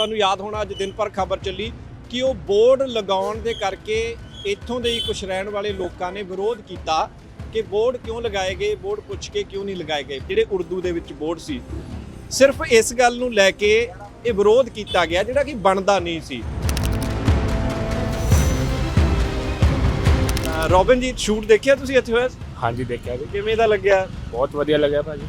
ਤੁਹਾਨੂੰ ਯਾਦ ਹੋਣਾ ਅੱਜ ਦਿਨ ਪਰ ਖਬਰ ਚੱਲੀ ਕਿ ਉਹ ਬੋਰਡ ਲਗਾਉਣ ਦੇ ਕਰਕੇ ਇੱਥੋਂ ਦੇ ਹੀ ਕੁਝ ਰਹਿਣ ਵਾਲੇ ਲੋਕਾਂ ਨੇ ਵਿਰੋਧ ਕੀਤਾ ਕਿ ਬੋਰਡ ਕਿਉਂ ਲਗਾਏ ਗਏ ਬੋਰਡ ਪੁੱਛ ਕੇ ਕਿਉਂ ਨਹੀਂ ਲਗਾਏ ਗਏ? ਜਿਹੜੇ ਉਰਦੂ ਦੇ ਵਿੱਚ ਬੋਰਡ ਸੀ ਸਿਰਫ ਇਸ ਗੱਲ ਨੂੰ ਲੈ ਕੇ ਇਹ ਵਿਰੋਧ ਕੀਤਾ ਗਿਆ ਜਿਹੜਾ ਕਿ ਬਣਦਾ ਨਹੀਂ ਸੀ। ਰੋਬਿਨਜੀਤ ਸ਼ੂਟ ਦੇਖਿਆ ਤੁਸੀਂ ਇੱਥੇ ਹੋਇਆ? ਹਾਂਜੀ ਦੇਖਿਆ ਜੀ। ਕਿਵੇਂ ਦਾ ਲੱਗਿਆ? ਬਹੁਤ ਵਧੀਆ ਲੱਗਿਆ ਭਾਜੀ।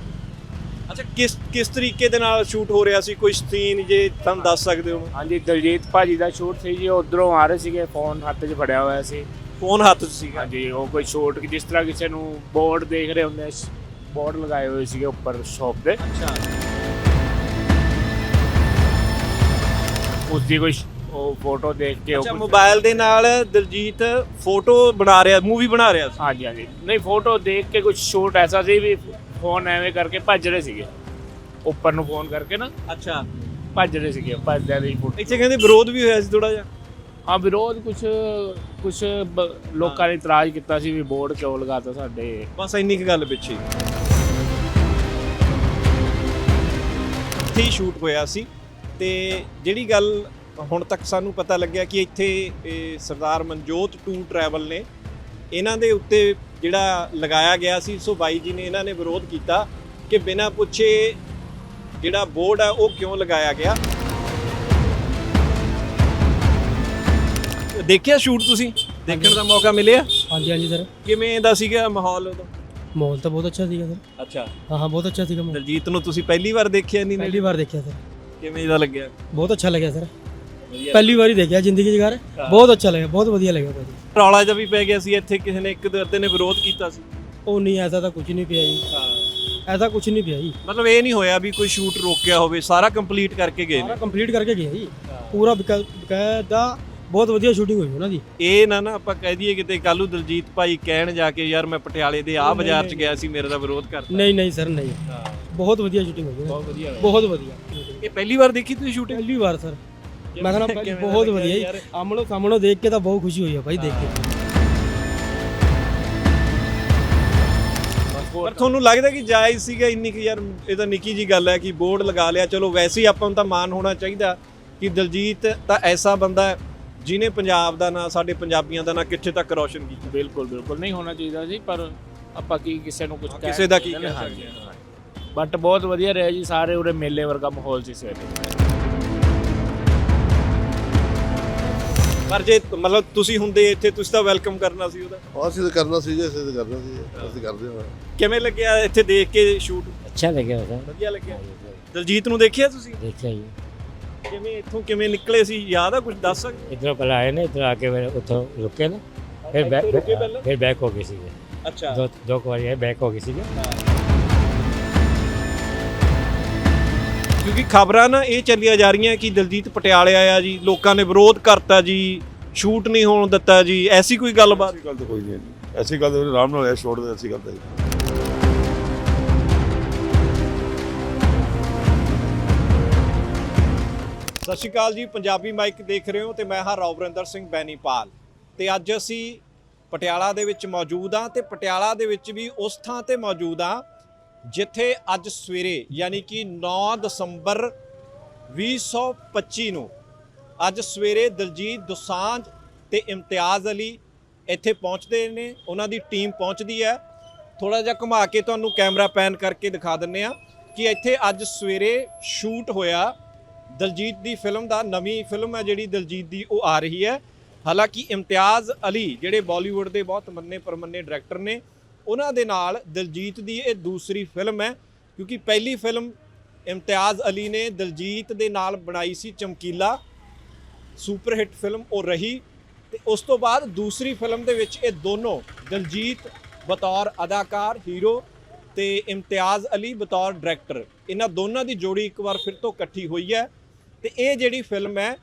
ਅੱਛਾ ਕਿਸ ਕਿਸ ਤਰੀਕੇ ਦੇ ਨਾਲ ਸ਼ੂਟ ਹੋ ਰਿਹਾ ਸੀ? ਕੋਈ ਸੀਨ ਜੇ ਤੁਹਾਨੂੰ ਦੱਸ ਸਕਦੇ ਹੋ? ਹਾਂਜੀ ਦਲਜੀਤ ਭਾਜੀ ਦਾ ਸ਼ੂਟ ਸੀ ਜੀ ਉਧਰੋਂ ਆ ਰਹੇ ਸੀਗੇ ਫੋਨ ਹੱਥ 'ਚ ਫੜਿਆ ਹੋਇਆ ਸੀ। ਫੋਨ ਹੱਥ 'ਚ ਸੀਗਾ? ਹਾਂਜੀ ਉਹ ਕੋਈ ਸ਼ੂਟ ਜਿਸ ਤਰ੍ਹਾਂ ਕਿਸੇ ਨੂੰ ਬੋਰਡ ਦੇਖ ਰਹੇ ਹੁੰਦੇ ਬੋਰਡ ਲਗਾਏ ਹੋਏ ਸੀਗੇ ਉੱਪਰ ਸ਼ਾਪ ਦੇ। ਅੱਛਾ। ਉਸ ਦੀ ਕੋਈ ਉਹ ਫੋਟੋ ਦੇਖ ਕੇ ਉਹ ਅੱਛਾ ਮੋਬਾਈਲ ਦੇ ਨਾਲ ਦਿਲਜੀਤ ਫੋਟੋ ਬਣਾ ਰਿਹਾ ਮੂਵੀ ਬਣਾ ਰਿਹਾ ਸੀ? ਹਾਂਜੀ ਹਾਂਜੀ। ਨਹੀਂ ਫੋਟੋ ਦੇਖ ਕੇ ਕੁਝ ਸ਼ੂਟ ਐਸਾ ਸੀ ਵੀ ਫੋਨ ਐਵੇਂ ਕਰਕੇ ਭੱਜ ਰਹੇ ਸੀਗੇ। ਉੱਪਰ ਨੂੰ ਫੋਨ ਕਰਕੇ ਨਾ। ਅੱਛਾ। ਭੱਜ ਰਹੇ ਸੀਗੇ ਭੱਜਦਿਆਂ ਦੀ ਫੋਟੋ। ਇੱਥੇ ਕਹਿੰਦੇ ਵਿਰੋਧ ਵੀ ਹੋਇਆ ਸੀ ਥੋੜਾ ਜਿਹਾ। ਹਾਂ ਵਿਰੋਧ ਕੁਝ ਕੁਝ ਲੋਕਾਂ ਨੇ ਇਤਰਾਜ਼ ਕੀਤਾ ਸੀ ਵੀ ਬੋਰਡ ਕਿਉਂ ਲਗਾਤਾ ਸਾਡੇ। ਬਸ ਇੰਨੀ ਕੁ ਗੱਲ ਪਿੱਛੇ। ਇੱਥੇ ਹੀ ਸ਼ੂਟ ਹੋਇਆ ਸੀ। ਤੇ ਜਿਹੜੀ ਗੱਲ ਹੁਣ ਤੱਕ ਸਾਨੂੰ ਪਤਾ ਲੱਗਿਆ ਕਿ ਇੱਥੇ ਇਹ ਸਰਦਾਰ ਮਨਜੋਤ ਟੂ ਟਰੈਵਲ ਨੇ ਇਹਨਾਂ ਦੇ ਉੱਤੇ ਜਿਹੜਾ ਲਗਾਇਆ ਗਿਆ ਸੀ ਸੋ ਬਾਈ ਜੀ ਨੇ ਇਹਨਾਂ ਨੇ ਵਿਰੋਧ ਕੀਤਾ ਕਿ ਬਿਨਾਂ ਪੁੱਛੇ ਜਿਹੜਾ ਬੋਰਡ ਹੈ ਉਹ ਕਿਉਂ ਲਗਾਇਆ ਗਿਆ? ਦੇਖਿਆ ਸ਼ੂਟ ਤੁਸੀਂ? ਦੇਖਣ ਦਾ ਮੌਕਾ ਮਿਲਿਆ? ਹਾਂਜੀ ਹਾਂਜੀ ਸਰ। ਕਿਵੇਂ ਦਾ ਸੀਗਾ ਮਾਹੌਲ ਉਦੋਂ ਮਾਹੌਲ ਤਾਂ ਬਹੁਤ ਅੱਛਾ ਸੀਗਾ ਸਰ। ਅੱਛਾ। ਹਾਂ ਹਾਂ ਬਹੁਤ ਅੱਛਾ ਸੀਗਾ ਮਾਹੌਲ। ਦਲਜੀਤ ਨੂੰ ਤੁਸੀਂ ਪਹਿਲੀ ਵਾਰ ਦੇਖਿਆ ਨਹੀਂ? ਪਹਿਲੀ ਵਾਰ ਦੇਖਿਆ ਸਰ। ਕਿਵੇਂ ਦਾ ਲੱਗਿਆ? ਬਹੁਤ ਅੱਛਾ ਲੱਗਿਆ ਸਰ। ਪਹਿਲੀ ਵਾਰ ਹੀ ਦੇਖਿਆ ਜ਼ਿੰਦਗੀ 'ਚ ਘਰ। ਬਹੁਤ ਅੱਛਾ ਲੱਗਿਆ ਬਹੁਤ ਵਧੀਆ ਲੱਗਿਆ ਭਾਜੀ ਰੌਲਾ ਜਿਹਾ ਵੀ ਪੈ ਗਿਆ ਸੀ ਇੱਥੇ ਕਿਸੇ ਨੇ ਇੱਕ ਦਰਦੇ ਨੇ ਵਿਰੋਧ ਕੀਤਾ ਸੀ। ਉਹ ਨਹੀਂ ਐਸਾ ਤਾਂ ਕੁਝ ਨਹੀਂ ਪਿਆ ਜੀ। ਐਸਾ ਕੁਝ ਨਹੀਂ ਪਿਆ ਜੀ। ਮਤਲਬ ਇਹ ਨਹੀਂ ਹੋਇਆ ਵੀ ਕੋਈ ਸ਼ੂਟ ਰੋਕਿਆ ਹੋਵੇ ਸਾਰਾ ਕੰਪਲੀਟ ਕਰਕੇ ਗਏ ਸਾਰਾ ਨੇ। ਕੰਪਲੀਟ ਕਰਕੇ ਗਿਆ ਜੀ। ਪੂਰਾ ਬਕਾ- ਬਕਾਇਦਾ ਬਹੁਤ ਵਧੀਆ ਸ਼ੂਟਿੰਗ ਹੋਈ ਉਹਨਾਂ ਦੀ। ਇਹ ਨਾ ਨਾ ਆਪਾਂ ਕਹਿ ਦਈਏ ਕਿਤੇ ਕੱਲੂ ਦਲਜੀਤ ਭਾਈ ਕਹਿਣ ਜਾ ਕੇ ਯਾਰ ਮੈਂ ਪਟਿਆਲੇ ਦੇ ਆਹ ਬਾਜ਼ਾਰ 'ਚ ਗਿਆ ਸੀ ਮੇਰੇ ਦਾ ਵਿਰੋਧ ਕਰਤਾ। ਨਹੀਂ ਨਹੀਂ ਸਰ ਨਹੀਂ। ਬਹੁਤ ਵਧੀਆ ਸ਼ੂਟਿੰਗ ਹੋਈ ਉਹਨਾਂ ਬਹੁਤ ਵਧੀਆ। ਦੀ ਬਹੁਤ ਵਧੀਆ। ਇਹ ਪਹਿਲੀ ਵਾਰ ਦੇਖੀ ਤੁਸੀਂ ਸ਼ੂਟਿੰਗ ਪਹਿਲੀ ਵਾਰ ਸਰ। ਮੈਂ ਕਹਿੰਦਾ ਬਹੁਤ ਵਧੀਆ ਜੀ। ਆਮਣੋ ਸਾਹਮਣੋ ਦੇਖ ਕੇ ਤਾਂ ਬਹੁਤ ਖੁਸ਼ੀ ਹੋਈ ਆ ਭਾਈ ਦੇਖ ਕੇ। ਪਰ ਤੁਹਾਨੂੰ ਲੱਗਦਾ ਕਿ ਜਾਇਜ਼ ਸੀਗਾ ਇੰਨੀ ਕਿ ਯਾਰ ਇਹ ਤਾਂ ਨਿੱਕੀ ਜੀ ਗੱਲ ਹੈ ਕਿ ਬੋਰਡ ਲਗਾ ਲਿਆ। ਚਲੋ ਵੈਸੇ ਹੀ ਆਪਾਂ ਨੂੰ ਤਾਂ ਮਾਣ ਹੋਣਾ ਚਾਹੀਦਾ ਕਿ ਦਲਜੀਤ ਤਾਂ ਐਸਾ ਬੰਦਾ ਹੈ ਜਿਨੇ ਪੰਜਾਬ ਦਾ ਨਾਂ ਸਾਡੇ ਪੰਜਾਬੀਆਂ ਦਾ ਨਾਂ ਕਿੱਥੇ ਤੱਕ ਰੌਸ਼ਨ ਕੀਤਾ। ਬਿਲਕੁਲ ਬਿਲਕੁਲ। ਨਹੀਂ ਹੋਣਾ ਚਾਹੀਦਾ ਸੀ ਪਰ ਆਪਾਂ ਕੀ ਕਿਸੇ ਨੂੰ ਕੁਝ ਕਿਸੇ ਦਾ ਕੀ ਕਹਿ ਸਕਦੇ ਬਟ ਬਹੁਤ ਵਧੀਆ ਰਿਹਾ ਜੀ ਸਾਰੇ ਉਰੇ ਮੇਲੇ ਵਰਗਾ ਮਾਹੌਲ ਸੀ ਸਵੇਰੇ। ਪਰ ਜੇ ਮਤਲਬ ਤੁਸੀਂ ਹੁੰਦੇ ਇੱਥੇ ਤੁਸੀਂ ਤਾਂ ਵੈਲਕਮ ਕਰਨਾ ਸੀ ਉਹਦਾ ਹਾਂ, ਅਸੀਂ ਤਾਂ ਕਰਨਾ ਸੀ ਜੀ ਅਸੀਂ ਤਾਂ ਕਰਨਾ ਸੀ ਜੀ, ਅਸੀਂ ਕਰਦੇ ਹਾਂ ਕਿਵੇਂ ਲੱਗਿਆ ਇੱਥੇ ਦੇਖ ਕੇ ਸ਼ੂਟ अच्छा लगे सर ਵਧੀਆ ਲੱਗਿਆ ਦਲਜੀਤ ਨੂੰ ਦੇਖਿਆ ਤੁਸੀਂ देखिए जी ਕਿਵੇਂ ਇੱਥੋਂ ਕਿਵੇਂ ਨਿਕਲੇ ਸੀ ਯਾਦ ਆ ਕੁਝ ਦੱਸ ਸਕਦੇ इधर पहले आए ना इधर आके मेरे उतो रुके ना फिर बैक ਇੱਥੇ ਰੁਕੇ ਪਹਿਲਾਂ? फिर बैक हो गई सी ਅੱਛਾ दो दो बार ये बैक हो गई सी ਕਿਉਂਕਿ ਖਬਰਾਂ ਨਾ ਇਹ ਚੱਲੀਆਂ ਜਾ ਰਹੀਆਂ ਕਿ ਦਲਜੀਤ ਪਟਿਆਲੇ ਆਇਆ ਜੀ ਲੋਕਾਂ ਨੇ ਵਿਰੋਧ ਕਰਤਾ ਜੀ ਸ਼ੂਟ ਨਹੀਂ ਹੋਣ ਦਿੱਤਾ ਜੀ ਐਸੀ ਕੋਈ ਗੱਲਬਾਤ? ਐਸੀ ਗੱਲ ਤਾਂ ਕੋਈ ਨਹੀਂ ਹੈ ਐਸੀ ਗੱਲ ਤਾਂ ਆਰਾਮ ਨਾਲ ਹੈ ਛੋੜ ਦੇ ਐਸੀ ਗੱਲ ਤਾਂ ਜੀ। ਸਤਿ ਸ਼੍ਰੀ ਅਕਾਲ ਜੀ ਪੰਜਾਬੀ ਮਾਈਕ ਦੇਖ ਰਹੇ ਹੋ ਤੇ ਮੈਂ ਹਾਂ ਰੌਵਰਿੰਦਰ ਸਿੰਘ ਬੈਨੀਪਾਲ। ਤੇ ਅੱਜ ਅਸੀਂ ਪਟਿਆਲਾ ਦੇ ਵਿੱਚ ਮੌਜੂਦ ਹਾਂ ਤੇ ਪਟਿਆਲਾ ਦੇ ਵਿੱਚ ਵੀ ਉਸ ਥਾਂ ਤੇ ਮੌਜੂਦ ਹਾਂ ਜਿੱਥੇ ਅੱਜ ਸਵੇਰੇ ਯਾਨੀ ਕਿ 9 ਦਸੰਬਰ 2025 ਨੂੰ ਅੱਜ ਸਵੇਰੇ ਦਲਜੀਤ ਦੁਸਾਂਝ ਤੇ ਇਮਤਿਆਜ਼ ਅਲੀ ਇੱਥੇ ਪਹੁੰਚਦੇ ਨੇ। ਉਹਨਾਂ ਦੀ ਟੀਮ ਪਹੁੰਚਦੀ ਹੈ। ਥੋੜਾ ਜਿਹਾ ਘੁਮਾ ਕੇ ਤੁਹਾਨੂੰ ਕੈਮਰਾ ਪੈਨ ਕਰਕੇ ਦਿਖਾ ਦਿੰਨੇ ਆ ਕਿ ਇੱਥੇ ਅੱਜ ਸਵੇਰੇ ਸ਼ੂਟ ਹੋਇਆ ਦਲਜੀਤ ਦੀ ਫਿਲਮ ਦਾ। ਨਵੀਂ ਫਿਲਮ ਹੈ ਜਿਹੜੀ ਦਲਜੀਤ ਦੀ, ਉਹ ਆ ਰਹੀ ਹੈ। ਹਾਲਾਂਕਿ ਇਮਤਿਆਜ਼ ਅਲੀ ਜਿਹੜੇ ਬਾਲੀਵੁੱਡ ਦੇ ਬਹੁਤ ਮੰਨੇ ਪਰਮੰਨੇ ਡਾਇਰੈਕਟਰ ਨੇ ਉਹਨਾਂ ਦੇ ਨਾਲ ਦਿਲਜੀਤ ਦੀ ਇਹ ਦੂਸਰੀ ਫਿਲਮ ਹੈ, ਕਿਉਂਕਿ ਪਹਿਲੀ ਫਿਲਮ ਇਮਤਿਆਜ਼ ਅਲੀ ਨੇ ਦਿਲਜੀਤ ਦੇ ਨਾਲ ਬਣਾਈ ਸੀ ਚਮਕੀਲਾ ਸੁਪਰ ਹਿੱਟ ਫਿਲਮ ਉਹ ਰਹੀ ਤੇ ਉਸ ਤੋਂ ਬਾਅਦ ਦੂਸਰੀ ਫਿਲਮ ਦੇ ਵਿੱਚ ਇਹ ਦੋਨੋਂ ਦਿਲਜੀਤ ਬਤੌਰ ਅਦਾਕਾਰ, ਹੀਰੋ ਤੇ ਇਮਤਿਆਜ਼ ਅਲੀ ਬਤੌਰ ਡਾਇਰੈਕਟਰ, ਇਹਨਾਂ ਦੋਨਾਂ ਦੀ ਜੋੜੀ ਇੱਕ ਵਾਰ ਫਿਰ ਤੋਂ ਇਕੱਠੀ ਹੋਈ ਹੈ ਤੇ ਇਹ ਜਿਹੜੀ ਫਿਲਮ ਹੈ,